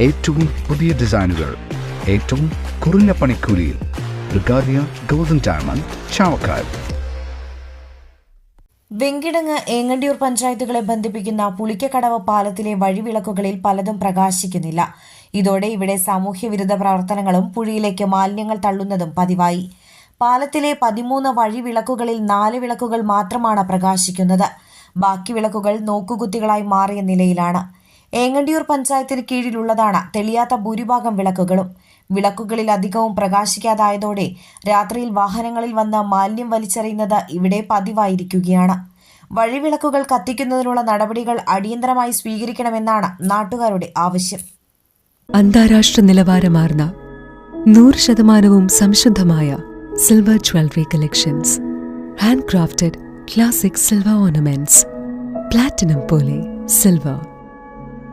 ഏറ്റവും പുതിയ ഡിസൈനുകൾ ഏറ്റവും കുറഞ്ഞ പണിക്കൂലിയിൽ ബ്രിഗാദിയ ഗോൾഡൻ ഡയമണ്ട് ചാവക്കാട്. വെങ്കിടങ്ങ് ഏങ്ങണ്ടിയൂർ പഞ്ചായത്തുകളെ ബന്ധിപ്പിക്കുന്ന പുളിക്കക്കടവ് പാലത്തിലെ വഴിവിളക്കുകളിൽ പലതും പ്രകാശിക്കുന്നില്ല. ഇതോടെ ഇവിടെ സാമൂഹ്യവിരുദ്ധ പ്രവർത്തനങ്ങളും പുഴയിലേക്ക് മാലിന്യങ്ങൾ തള്ളുന്നതും പതിവായി. പാലത്തിലെ പതിമൂന്ന് വഴിവിളക്കുകളിൽ നാല് വിളക്കുകൾ മാത്രമാണ് പ്രകാശിക്കുന്നത്. ബാക്കി വിളക്കുകൾ നോക്കുകുത്തികളായി മാറിയ നിലയിലാണ്. ഏങ്ങണ്ടിയൂർ പഞ്ചായത്തിന് കീഴിലുള്ളതാണ് തെളിയാത്ത ഭൂരിഭാഗം വിളക്കുകളും. വിളക്കുകളിൽ അധികവും പ്രകാശിക്കാതായതോടെ രാത്രിയിൽ വാഹനങ്ങളിൽ വന്ന് മാലിന്യം വലിച്ചെറിയുന്നത് ഇവിടെ പതിവായിരിക്കുകയാണ്. വഴിവിളക്കുകൾ കത്തിക്കുന്നതിനുള്ള നടപടികൾ അടിയന്തരമായി സ്വീകരിക്കണമെന്നാണ് നാട്ടുകാരുടെ ആവശ്യം. അന്താരാഷ്ട്ര നിലവാരമാർന്ന നൂറ് ശതമാനവും സംശുദ്ധമായ silver jewellery collections handcrafted classic silver ornaments platinum പോലെ silver